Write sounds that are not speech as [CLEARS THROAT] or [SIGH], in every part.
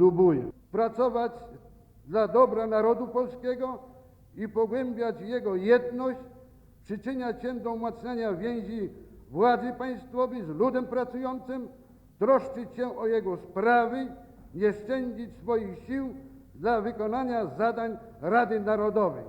ślubuję pracować dla dobra narodu polskiego i pogłębiać jego jedność, przyczyniać się do umacniania więzi władzy państwowej z ludem pracującym, troszczyć się o jego sprawy, nie szczędzić swoich sił dla wykonania zadań Rady Narodowej.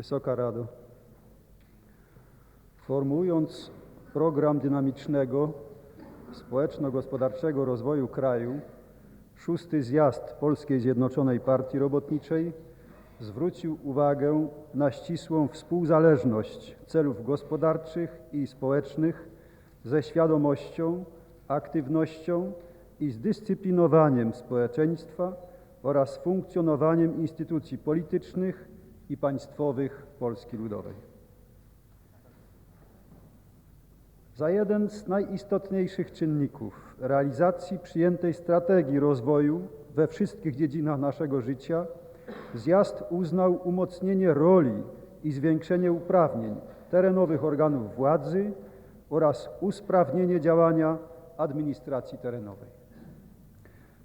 Wysoka Rado, formułując program dynamicznego społeczno-gospodarczego rozwoju kraju, szósty zjazd Polskiej Zjednoczonej Partii Robotniczej zwrócił uwagę na ścisłą współzależność celów gospodarczych i społecznych ze świadomością, aktywnością i zdyscyplinowaniem społeczeństwa oraz funkcjonowaniem instytucji politycznych i państwowych Polski Ludowej. Za jeden z najistotniejszych czynników realizacji przyjętej strategii rozwoju we wszystkich dziedzinach naszego życia zjazd uznał umocnienie roli i zwiększenie uprawnień terenowych organów władzy oraz usprawnienie działania administracji terenowej.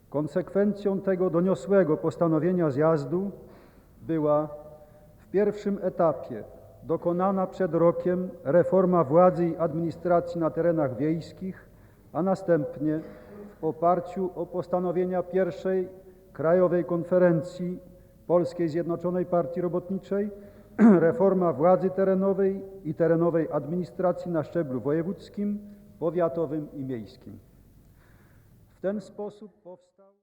Konsekwencją tego doniosłego postanowienia zjazdu była w pierwszym etapie dokonana przed rokiem reforma władzy i administracji na terenach wiejskich, a następnie w oparciu o postanowienia pierwszej Krajowej Konferencji Polskiej Zjednoczonej Partii Robotniczej [CLEARS THROAT] reforma władzy terenowej i terenowej administracji na szczeblu wojewódzkim, powiatowym i miejskim. W ten sposób powstał